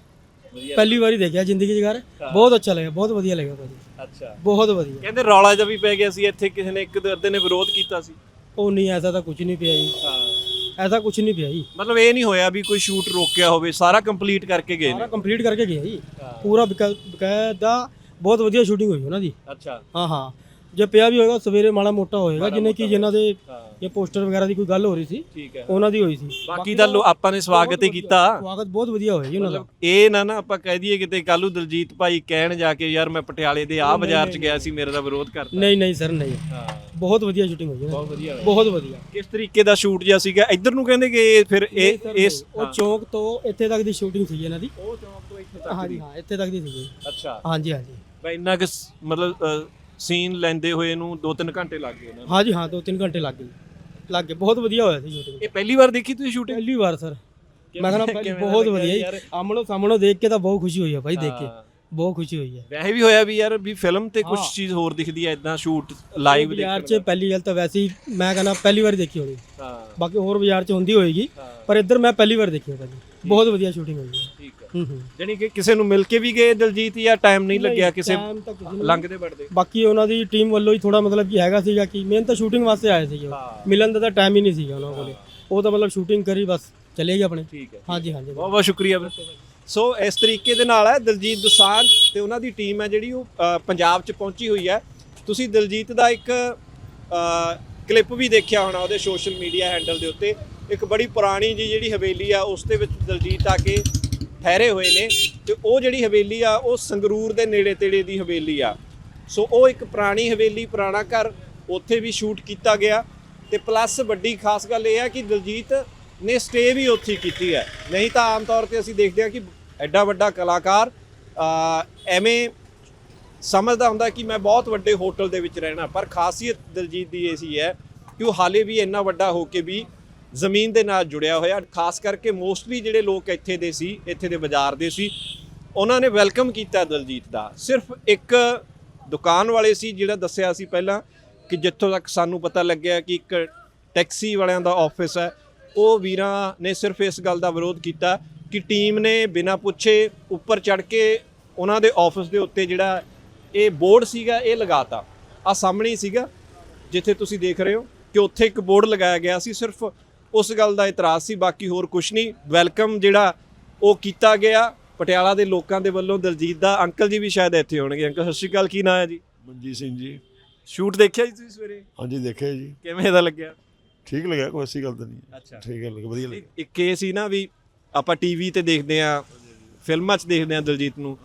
ਪਹਿਲੀ ਵਾਰ ਦੇਖਿਆ ਜ਼ਿੰਦਗੀ 'ਚ ਘਰ। ਬਹੁਤ ਅੱਛਾ ਲੱਗਿਆ ਬਹੁਤ ਵਧੀਆ ਲੱਗਿਆ ਭਾਜੀ। ਅੱਛਾ। ਬਹੁਤ ਵਧੀਆ। ਕਹਿੰਦੇ ਰੌਲਾ ਜਿਹਾ ਵੀ ਪੈ ਗਿਆ ਸੀ ਇੱਥੇ ਕਿਸੇ ਨੇ ਇੱਕ ਅੱਧੇ ਨੇ ਵਿਰੋਧ ਕੀਤਾ ਸੀ। ਉਹ ਨਹੀਂ ਐਸਾ ਤਾਂ ਕੁਝ ਨਹੀਂ ਪਿਆ ਜੀ। ਹਾਂ। ਐਸਾ ਕੁਝ ਨਹੀਂ ਪਿਆ ਜੀ। ਮਤਲਬ ਇਹ ਨਹੀਂ ਹੋਇਆ ਵੀ ਕੋਈ ਸ਼ੂਟ ਰੋਕਿਆ ਹੋਵੇ ਸਾਰਾ ਕੰਪਲੀਟ ਕਰਕੇ ਗਏ ਸਾਰਾ ਨੇ। ਕੰਪਲੀਟ ਕਰਕੇ ਗਿਆ ਜੀ। ਪੂਰਾ ਬਕਾ- ਬਕਾਇਦਾ ਬਹੁਤ ਵਧੀਆ ਸ਼ੂਟਿੰਗ ਹੋਈ ਉਹਨਾਂ ਦੀ। ਅੱਛਾ। ਹਾਂ ਹਾਂ। ਜੇ ਪਿਆ ਵੀ ਹੋਏਗਾ ਸਵੇਰੇ ਮਾੜਾ ਮੋਟਾ ਹੋਏਗਾ ਜਿੰਨੇ ਕਿ ਜਿਨ੍ਹਾਂ ਦੇ ਹਾਂ ਇਹ ਪੋਸਟਰ ਵਗੈਰਾ ਦੀ ਕੋਈ ਗੱਲ ਹੋ ਰਹੀ ਸੀ ਠੀਕ ਹੈ। ਉਹਨਾਂ ਦੀ ਹੋਈ ਸੀ। ਬਾਕੀ ਤਾਂ ਲੋ- ਆਪਾਂ ਨੇ ਸਵਾਗਤ ਹੀ ਕੀਤਾ। ਸਵਾਗਤ ਬਹੁਤ ਵਧੀਆ ਹੋਇਆ ਜੀ ਉਹਨਾਂ ਦਾ। ਇਹ ਨਾ ਨਾ ਆਪਾਂ ਕਹਿ ਦਈਏ ਕਿਤੇ ਕੱਲੂ ਦਲਜੀਤ ਭਾਈ ਕਹਿਣ ਜਾ ਕੇ ਯਾਰ ਮੈਂ ਪਟਿਆਲੇ ਦੇ ਆਹ ਬਾਜ਼ਾਰ 'ਚ ਗਿਆ ਸੀ ਮੇਰੇ ਦਾ ਵਿਰੋਧ ਕਰਤਾ। ਨਹੀਂ ਨਹੀਂ ਸਰ ਨਹੀਂ। ਹਾਂ। ਬਹੁਤ ਵਧੀਆ ਸ਼ੂਟਿੰਗ ਹੋਈ ਬਹੁਤ ਵਧੀਆ ਬਹੁਤ ਵਧੀਆ। ਕਿਸ ਤਰੀਕੇ ਦਾ ਸ਼ੂਟ ਜਿਹਾ ਸੀਗਾ? ਇੱਧਰ ਨੂੰ ਕਹਿੰਦੇ ਕਿ ਇਹ ਫਿਰ ਇਹ ਇਸ ਉਹ ਚੌਕ ਤੋਂ ਇੱਥੇ ਤੱਕ ਦੀ ਸ਼ੂਟਿੰਗ ਸੀ ਇਹਨਾਂ ਦੀ। ਉਹ ਚੌਂਕ ਤੋਂ ਇੱਥੇ ਹਾਂਜੀ ਹਾਂ ਇੱਥੇ ਤੱਕ ਦੀ ਸੀ ਅੱਛਾ। ਹਾਂਜੀ ਹਾਂਜੀ। ਬਈ ਇੰਨਾ ਕਿ ਮਤਲਬ ਸੀਨ ਲੈਂਦੇ ਹੋਏ ਨੂੰ 2-3 ਘੰਟੇ ਲੱਗ ਗਏ ਨਾ। ਹਾਂਜੀ ਹਾਂ ਦੋ ਤਿੰਨ ਘੰਟੇ ਲੱਗ ਗਏ। ਲੱਗ ਗਏ। ਬਹੁਤ ਵਧੀਆ ਹੋਇਆ ਸੀ ਸ਼ੂਟਿੰਗ ਇਹ ਪਹਿਲੀ ਵਾਰ ਦੇਖੀ ਤੁਸੀਂ ਸ਼ੂਟਿੰਗ ਪਹਿਲੀ ਵਾਰ ਸਰ। ਮੈਂ ਕਹਿੰਦਾ ਪਹਿਲੀ ਕਿਵੇਂ ਦਾ ਬਹੁਤ ਲੱਗਿਆ ਵਧੀਆ ਯਾਰ? ਜੀ ਆਮਣੋ ਸਾਹਮਣੋ ਦੇਖ ਕੇ ਤਾਂ ਬਹੁਤ ਖੁਸ਼ੀ ਹੋਈ ਹੈ ਭਾਈ ਦੇਖ ਕੇ। ਹਾਂ। ਬਹੁਤ ਖੁਸ਼ੀ ਹੋਈ ਹੈ ਵੈਸੇ ਵੀ ਹੋਇਆ ਵੀ ਯਾਰ ਵੀ ਫਿਲਮ ਤੇ ਕੁਝ ਹਾਂ। ਚੀਜ਼ ਹੋਰ ਦਿਖਦੀ ਹੈ ਇਦਾਂ ਸ਼ੂਟ ਲਾਈਵ ਬਾਜ਼ਾਰ 'ਚ ਪਹਿਲੀ ਗੱਲ ਤਾਂ ਵੈਸੇ ਹੀ ਮੈਂ ਕਹਿੰਦਾ ਪਹਿਲੀ ਵਾਰ ਦੇਖੀ ਹੋਣੀ। ਹਾਂ। ਬਾਕੀ ਹੋਰ ਬਾਜ਼ਾਰ 'ਚ ਹੁੰਦੀ ਹੋਏਗੀ ਹਾਂ। ਪਰ ਇੱਧਰ ਮੈਂ ਪਹਿਲੀ ਵਾਰ ਦੇਖੀ ਹੈ ਭਾਜੀ। ਬਹੁਤ ਵਧੀਆ ਸ਼ੂਟਿੰਗ ਹੋਈ ਹੈ। ਠੀਕ ਹੈ। ਹੂੰ ਹੂੰ। ਜਾਨੀ ਕਿ ਕਿਸੇ ਨੂੰ ਮਿਲ ਕੇ ਵੀ ਗਏ ਦਲਜੀਤ ਜਾਂ ਟਾਈਮ ਨਹੀਂ ਲੱਗਿਆ ਕਿਸੇ time ਤਾਂ ਕਿਸੇ ਨੂੰ- ਲੰਘਦੇ ਵੜਦੇ। ਬਾਕੀ ਉਹਨਾਂ ਦੀ ਟੀਮ ਵੱਲੋਂ ਹੀ ਥੋੜਾ ਮਤਲਬ ਕਿ ਹੈਗਾ ਸੀਗਾ ਕਿ ਮੇਨ ਤਾਂ ਸ਼ੂਟਿੰਗ ਵਾਸਤੇ ਆਏ ਸੀਗੇ ਉਹ। ਹਾਂ। ਮਿਲਣ ਦਾ ਤਾਂ ਟਾਈਮ ਹੀ ਨਹੀਂ ਸੀਗਾ ਉਹਨਾਂ ਕੋਲੇ। ਉਹ ਤਾਂ ਮਤਲਬ ਸ਼ੂਟਿੰਗ ਕਰੀ ਬਸ ਚਲੇ ਗਏ ਆਪਣੇ। ਠੀਕ ਹੈ। ਹਾਂਜੀ ਹਾਂਜੀ। ਬਹੁਤ ਬਹੁਤ ਸ਼ੁਕਰੀਆ ਵੀਰ। ਸੋ ਇਸ ਤਰੀਕੇ ਦੇ ਨਾਲ ਹੈ ਦਲਜੀਤ ਦੁਸਾਂਝ ਤੇ ਉਹਨਾਂ ਦੀ ਟੀਮ ਹੈ ਜਿਹੜੀ ਉਹ ਅ, ਪੰਜਾਬ 'ਚ ਪਹੁੰਚੀ ਹੋਈ ਹੈ। ਤੁਸੀਂ ਦਲਜੀਤ ਦਾ ਇੱਕ ਕਲਿੱਪ ਵੀ ਦੇਖਿਆ ਹੋਣਾ ਉਹਦੇ ਸੋਸ਼ਲ ਮੀਡੀਆ ਹੈਂਡਲ ਦੇ ਉੱਤੇ। ਇੱਕ ਬੜੀ ਪੁਰਾਣੀ ਜੀ ਜਿਹੜੀ ਹਵੇਲੀ ਆ, ਉਸ ਦੇ ਵਿੱਚ ਦਲਜੀਤ ਆ ਕੇ ਠਹਿਰੇ ਹੋਏ ਨੇ ਤੇ ਉਹ ਜਿਹੜੀ ਹਵੇਲੀ ਆ, ਉਹ ਸੰਗਰੂਰ ਦੇ ਨੇੜੇ ਤੇੜੇ ਦੀ ਹਵੇਲੀ ਆ। ਸੋ ਉਹ ਇੱਕ ਪੁਰਾਣੀ ਹਵੇਲੀ, ਪੁਰਾਣਾ ਘਰ ਉੱਥੇ ਵੀ ਸ਼ੂਟ ਕੀਤਾ ਗਿਆ ਤੇ ਪਲੱਸ ਵੱਡੀ ਖਾਸ ਗੱਲ ਇਹ ਆ ਕਿ ਦਲਜੀਤ ਨੇ ਸਟੇ ਵੀ ਉੱਥੇ ਕੀਤੀ ਹੈ। ਨਹੀਂ ਤਾਂ ਆਮ ਤੌਰ ਤੇ ਅਸੀਂ ਦੇਖਦੇ ਹਾਂ ਕਿ ਐਡਾ ਵੱਡਾ ਕਲਾਕਾਰ ਐਵੇਂ ਸਮਝਦਾ ਹੁੰਦਾ ਕਿ ਮੈਂ ਬਹੁਤ ਵੱਡੇ ਹੋਟਲ ਦੇ ਵਿੱਚ ਰਹਿਣਾ, ਪਰ ਖਾਸੀਅਤ ਦਲਜੀਤ ਦੀ ਇਹ ਸੀ ਹੈ ਕਿ ਉਹ ਹਾਲੇ ਵੀ ਇੰਨਾ ਵੱਡਾ ਹੋ ਕੇ ਵੀ ਜ਼ਮੀਨ ਦੇ ਨਾਲ ਜੁੜਿਆ ਹੋਇਆ, ਖਾਸ ਕਰਕੇ ਮੋਸਟਲੀ ਜਿਹੜੇ ਲੋਕ ਇੱਥੇ ਦੇ ਸੀ, ਇੱਥੇ ਦੇ ਬਾਜ਼ਾਰ ਦੇ ਸੀ, ਉਹਨਾਂ ਨੇ ਵੈਲਕਮ ਕੀਤਾ ਦਲਜੀਤ ਦਾ। ਸਿਰਫ ਇੱਕ ਦੁਕਾਨ ਵਾਲੇ ਸੀ ਜਿਹੜਾ ਦੱਸਿਆ ਸੀ ਪਹਿਲਾਂ ਕਿ ਜਿੱਥੋਂ ਤੱਕ ਸਾਨੂੰ ਪਤਾ ਲੱਗਿਆ ਕਿ ਇੱਕ ਟੈਕਸੀ ਵਾਲਿਆਂ ਦਾ ਆਫਿਸ ਹੈ, ਉਹ ਵੀਰਾਂ ਨੇ ਸਿਰਫ ਇਸ ਗੱਲ ਦਾ ਵਿਰੋਧ ਕੀਤਾ ਕਿ ਟੀਮ ਨੇ ਬਿਨਾਂ ਪੁੱਛੇ ਉੱਪਰ ਚੜ ਕੇ ਉਹਨਾਂ ਦੇ ਆਫਿਸ ਦੇ ਉੱਤੇ ਜਿਹੜਾ ਇਹ ਬੋਰਡ ਸੀਗਾ, ਇਹ ਲਗਾਤਾ। ਆ ਸਾਹਮਣੇ ਹੀ ਸੀਗਾ, ਜਿੱਥੇ ਤੁਸੀਂ ਦੇਖ ਰਹੇ ਹੋ ਕਿ ਉੱਥੇ ਇੱਕ ਬੋਰਡ ਲਗਾਇਆ ਗਿਆ ਸੀ, ਸਿਰਫ ਉਸ ਗੱਲ ਦਾ ਇਤਰਾਜ਼ ਸੀ ਬਾਕੀ ਹੋਰ ਕੁਝ ਨਹੀਂ। ਵੈਲਕਮ ਜਿਹੜਾ ਉਹ ਕੀਤਾ ਗਿਆ ਪਟਿਆਲਾ ਦੇ ਲੋਕਾਂ ਦੇ ਵੱਲੋਂ ਦਲਜੀਤ ਦਾ। ਅੰਕਲ ਜੀ ਵੀ ਸ਼ਾਇਦ ਇੱਥੇ ਹੋਣਗੇ। ਅੰਕਲ ਸਤਿ ਸ਼੍ਰੀ ਅਕਾਲ ਕੀ ਨਾਂ ਹੈ ਜੀ? ਮਨਜੀਤ ਸਿੰਘ ਜੀ। ਸ਼ੂਟ ਦੇਖਿਆ ਜੀ ਤੁਸੀਂ ਸਵੇਰੇ? ਹਾਂਜੀ ਦੇਖਿਆ ਜੀ। ਕਿਵੇਂ ਦਾ ਲੱਗਿਆ? ਠੀਕ ਲੱਗਿਆ ਕੋਈ ਐਸੀ ਗੱਲ ਤਾਂ ਨਹੀਂ ਅੱਛਾ। ਠੀਕ ਹੈ ਲੱਗਾ ਵਧੀਆ ਇੱਕ- ਲੱਗਾ ਇੱਕ ਇਹ ਸੀ ਨਾ ਵੀ ਆਪਾਂ ਟੀਵੀ ਤੇ ਦੇਖਦੇ ਆ ਫਿਲਮਾਂ 'ਚ ਦੇਖਦੇ ਆ ਦਲਜੀਤ ਨੂੰ।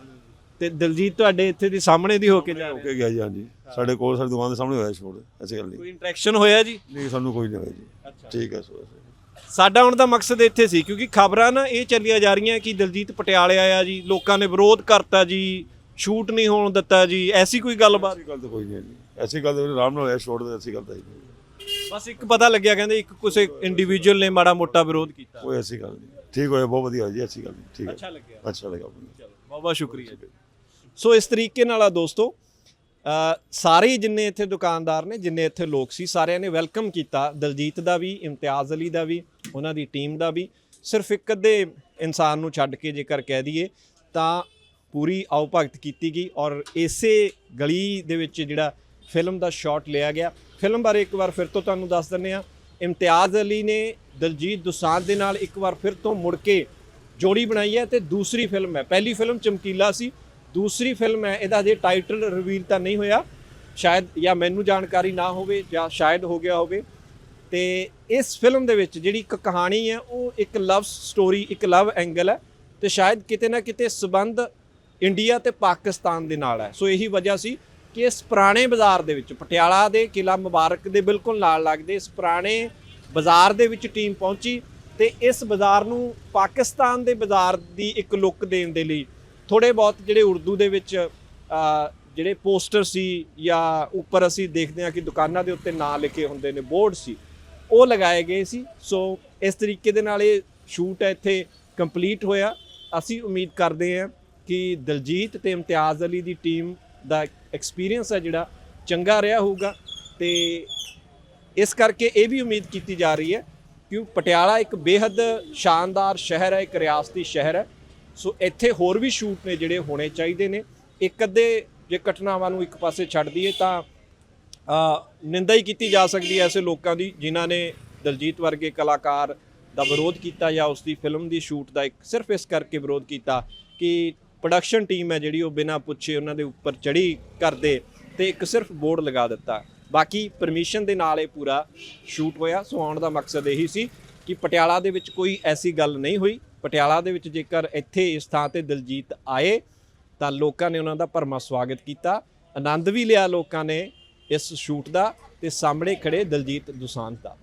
ਤੇ ਦਲਜੀਤ ਤੁਹਾਡੇ ਇੱਥੇ ਦੀ ਸਾਹਮਣੇ ਦੀ ਹੋ ਕੇ ਜਾ ਰਿਹਾ ਓਕੇ ਗਿਆ ਜੀ ਹਾਂਜੀ। ਸਾਡੇ ਕੋਲ ਸਾਡੀ ਦੁਕਾਨ ਦੇ ਸਾਹਮਣੇ ਹੋਇਆ ਸ਼ੋਟ ਐਸੀ ਗੱਲ ਨਹੀਂ। ਕੋਈ ਇੰਟਰੈਕਸ਼ਨ ਹੋਇਆ ਜੀ? ਨਹੀਂ ਸਾਨੂੰ ਕੋਈ ਨਹੀਂ ਹੋਇਆ ਜੀ। ਠੀਕ ਹੈ ਸੋ ਸਾਡਾ ਆਉਣ ਦਾ ਮਕਸਦ ਇੱਥੇ ਸੀ ਕਿਉਂਕਿ ਖਬਰਾਂ ਨਾ ਇਹ ਚੱਲੀਆਂ ਜਾ ਰਹੀਆਂ ਕਿ ਦਲਜੀਤ ਪਟਿਆਲੇ ਆਇਆ ਜੀ ਲੋਕਾਂ ਨੇ ਵਿਰੋਧ ਕਰਤਾ ਜੀ ਸ਼ੂਟ ਨਹੀਂ ਹੋਣ ਦਿੱਤਾ ਜੀ ਐਸੀ ਕੋਈ ਗੱਲਬਾਤ? ਐਸੀ ਗੱਲ ਤਾਂ ਕੋਈ ਨਹੀਂ ਹੈ ਜੀ। ਐਸੀ ਗੱਲ ਤਾਂ ਆਰਾਮ ਨਾਲ ਹੋਇਆ ਸ਼ੋਟ ਦਾ ਐਸੀ ਗੱਲ ਤਾਂ ਹੀ ਨਹੀਂ। ਬਸ ਇੱਕ ਪਤਾ ਲੱਗਿਆ ਕਹਿੰਦੇ ਇੱਕ ਕਿਸੇ ਇੰਡੀਵਿਜੂਅਲ ਨੇ ਮਾੜਾ ਮੋਟਾ ਵਿਰੋਧ ਕੀਤਾ। ਕੋਈ ਐਸੀ ਗੱਲ ਨਹੀਂ। ਠੀਕ ਹੋਇਆ ਬਹੁਤ ਵਧੀਆ ਜੀ ਐਸੀ ਗੱਲ ਨਹੀਂ। ਠੀਕ ਹੈ। ਅੱਛਾ ਲੱਗਿਆ। ਅੱਛਾ ਲੱਗਾ ਬਹੁਤ ਬਹੁਤ ਸ਼ੁਕਰੀਆ ਜੀ। ਸੋ ਇਸ ਤਰੀਕੇ ਨਾਲ ਆ ਦੋਸਤੋ ਸਾਰੇ ਜਿੰਨੇ ਇੱਥੇ ਦੁਕਾਨਦਾਰ ਨੇ, ਜਿੰਨੇ ਇੱਥੇ ਲੋਕ ਸੀ, ਸਾਰਿਆਂ ਨੇ ਵੈਲਕਮ ਕੀਤਾ। ਦਲਜੀਤ ਦਾ ਵੀ, ਇਮਤਿਆਜ਼ ਅਲੀ ਦਾ ਵੀ, ਉਹਨਾਂ ਦੀ ਟੀਮ ਦਾ ਵੀ। ਸਿਰਫ ਇੱਕ ਅੱਧੇ ਇਨਸਾਨ ਨੂੰ ਛੱਡ ਕੇ ਜੇਕਰ ਕਹਿ ਦਈਏ, ਤਾਂ ਪੂਰੀ ਆਓ ਭਗਤ ਕੀਤੀ ਗਈ ਔਰ ਇਸੇ ਗਲੀ ਦੇ ਵਿੱਚ ਜਿਹੜਾ ਫਿਲਮ ਦਾ ਸ਼ਾਟ ਲਿਆ ਗਿਆ। ਫਿਲਮ ਬਾਰੇ ਇੱਕ ਵਾਰ ਫਿਰ ਤੋਂ ਤੁਹਾਨੂੰ ਦੱਸ ਦਿੰਨੇ ਆ ਇਮਤਿਆਜ਼ ਅਲੀ ਨੇ ਦਲਜੀਤ ਦੋਸਾਂਝ ਦੇ ਨਾਲ ਇੱਕ ਵਾਰ ਫਿਰ ਤੋਂ ਮੁੜ ਕੇ ਜੋੜੀ ਬਣਾਈ ਹੈ ਤੇ ਦੂਸਰੀ ਫਿਲਮ ਹੈ। ਪਹਿਲੀ ਫਿਲਮ ਚਮਕੀਲਾ ਸੀ ਦੂਸਰੀ ਫਿਲਮ ਹੈ, ਇਹਦਾ ਹਜੇ ਟਾਈਟਲ ਰਿਵੀਲ ਤਾਂ ਨਹੀਂ ਹੋਇਆ। ਸ਼ਾਇਦ ਜਾਂ ਮੈਨੂੰ ਜਾਣਕਾਰੀ ਨਾ ਹੋਵੇ ਜਾਂ ਸ਼ਾਇਦ ਹੋ ਗਿਆ ਹੋਵੇ। ਤੇ ਇਸ ਫਿਲਮ ਦੇ ਵਿੱਚ ਜਿਹੜੀ ਇੱਕ ਕਹਾਣੀ ਹੈ, ਉਹ ਇੱਕ ਲਵ ਸਟੋਰੀ ਇੱਕ ਲਵ ਐਂਗਲ ਹੈ। ਤੇ ਸ਼ਾਇਦ ਕਿਤੇ ਨਾ ਕਿਤੇ ਸਬੰਧ ਇੰਡੀਆ ਤੇ ਪਾਕਿਸਤਾਨ ਦੇ ਨਾਲ ਹੈ। ਸੋ ਇਹੀ ਵਜ੍ਹਾ ਸੀ ਕਿ ਇਸ ਪੁਰਾਣੇ ਬਾਜ਼ਾਰ ਦੇ ਵਿੱਚ, ਪਟਿਆਲਾ ਦੇ ਕਿਲਾ ਮੁਬਾਰਕ ਦੇ ਬਿਲਕੁਲ ਨਾਲ ਲੱਗਦੇ ਇਸ ਪੁਰਾਣੇ ਬਾਜ਼ਾਰ ਦੇ ਵਿੱਚ ਟੀਮ ਪਹੁੰਚੀ। ਤੇ ਇਸ ਬਾਜ਼ਾਰ ਨੂੰ ਪਾਕਿਸਤਾਨ ਦੇ ਬਾਜ਼ਾਰ ਦੀ ਇੱਕ ਲੁੱਕ ਦੇਣ ਦੇ ਲਈ ਥੋੜੇ ਬਹੁਤ ਜਿਹੜੇ ਉਰਦੂ ਦੇ ਵਿੱਚ ਜਿਹੜੇ ਪੋਸਟਰ ਸੀ ਜਾਂ ਉੱਪਰ ਅਸੀਂ ਦੇਖਦੇ ਹਾਂ ਕਿ ਦੁਕਾਨਾਂ ਦੇ ਉੱਤੇ ਨਾਂ ਲਿਖੇ ਹੁੰਦੇ ਨੇ, ਬੋਰਡ ਸੀ, ਉਹ ਲਗਾਏ ਗਏ ਸੀ। ਸੋ ਇਸ ਤਰੀਕੇ ਦੇ ਨਾਲ ਇਹ ਸ਼ੂਟ ਹੈ ਇੱਥੇ ਕੰਪਲੀਟ ਹੋਇਆ। ਅਸੀਂ ਉਮੀਦ ਕਰਦੇ ਹਾਂ ਕਿ ਦਲਜੀਤ ਤੇ ਇਮਤਿਆਜ਼ ਅਲੀ ਦੀ ਟੀਮ ਦਾ ਐਕਸਪੀਰੀਅੰਸ ਹੈ ਜਿਹੜਾ ਚੰਗਾ ਰਿਹਾ ਹੋਊਗਾ ਤੇ ਇਸ ਕਰਕੇ ਇਹ ਵੀ ਉਮੀਦ ਕੀਤੀ ਜਾ ਰਹੀ ਹੈ ਕਿ ਪਟਿਆਲਾ ਇੱਕ ਬੇਹੱਦ ਸ਼ਾਨਦਾਰ ਸ਼ਹਿਰ ਹੈ, ਇੱਕ ਰਿਆਸਤੀ ਸ਼ਹਿਰ ਹੈ। ਸੋ ਇੱਥੇ ਹੋਰ ਵੀ ਸ਼ੂਟ ਨੇ ਜਿਹੜੇ ਹੋਣੇ ਚਾਹੀਦੇ ਨੇ। ਇੱਕ ਅੱਧੇ ਜੇ ਘਟਨਾਵਾਂ ਨੂੰ ਇੱਕ ਪਾਸੇ ਛੱਡ ਦਈਏ ਤਾਂ ਨਿੰਦਾ ਹੀ ਕੀਤੀ ਜਾ ਸਕਦੀ ਹੈ ਐਸੇ ਲੋਕਾਂ ਦੀ ਜਿਨ੍ਹਾਂ ਨੇ ਦਲਜੀਤ ਵਰਗੇ ਕਲਾਕਾਰ ਦਾ ਵਿਰੋਧ ਕੀਤਾ ਜਾਂ ਉਸ ਦੀ ਫਿਲਮ ਦੀ ਸ਼ੂਟ ਦਾ ਇੱਕ ਸਿਰਫ ਇਸ ਕਰਕੇ ਵਿਰੋਧ ਕੀਤਾ ਕਿ ਪ੍ਰੋਡਕਸ਼ਨ ਟੀਮ ਹੈ ਜਿਹੜੀ ਉਹ ਬਿਨਾਂ ਪੁੱਛੇ ਉਹਨਾਂ ਦੇ ਉੱਪਰ ਚੜੀ ਕਰਦੇ ਤੇ ਇੱਕ ਸਿਰਫ ਬੋਰਡ ਲਗਾ ਦਿੱਤਾ। ਬਾਕੀ ਪਰਮਿਸ਼ਨ ਦੇ ਨਾਲ ਇਹ ਪੂਰਾ ਸ਼ੂਟ ਹੋਇਆ। ਸੋ ਆਉਣ ਦਾ ਮਕਸਦ ਇਹੀ ਸੀ ਕਿ ਪਟਿਆਲਾ ਦੇ ਵਿੱਚ ਕੋਈ ਐਸੀ ਗੱਲ ਨਹੀਂ ਹੋਈ। ਪਟਿਆਲਾ ਦੇ ਵਿੱਚ ਜੇਕਰ ਇੱਥੇ ਇਸ ਥਾਂ ਤੇ ਦਲਜੀਤ ਆਏ, ਤਾਂ ਲੋਕਾਂ ਨੇ ਉਹਨਾਂ ਦਾ ਭਰਮਾ ਸਵਾਗਤ ਕੀਤਾ। ਆਨੰਦ ਵੀ ਲਿਆ ਲੋਕਾਂ ਨੇ ਇਸ ਸ਼ੂਟ ਦਾ ਤੇ ਸਾਹਮਣੇ ਖੜੇ ਦਲਜੀਤ ਦੁਸਾਂਝ ਦਾ।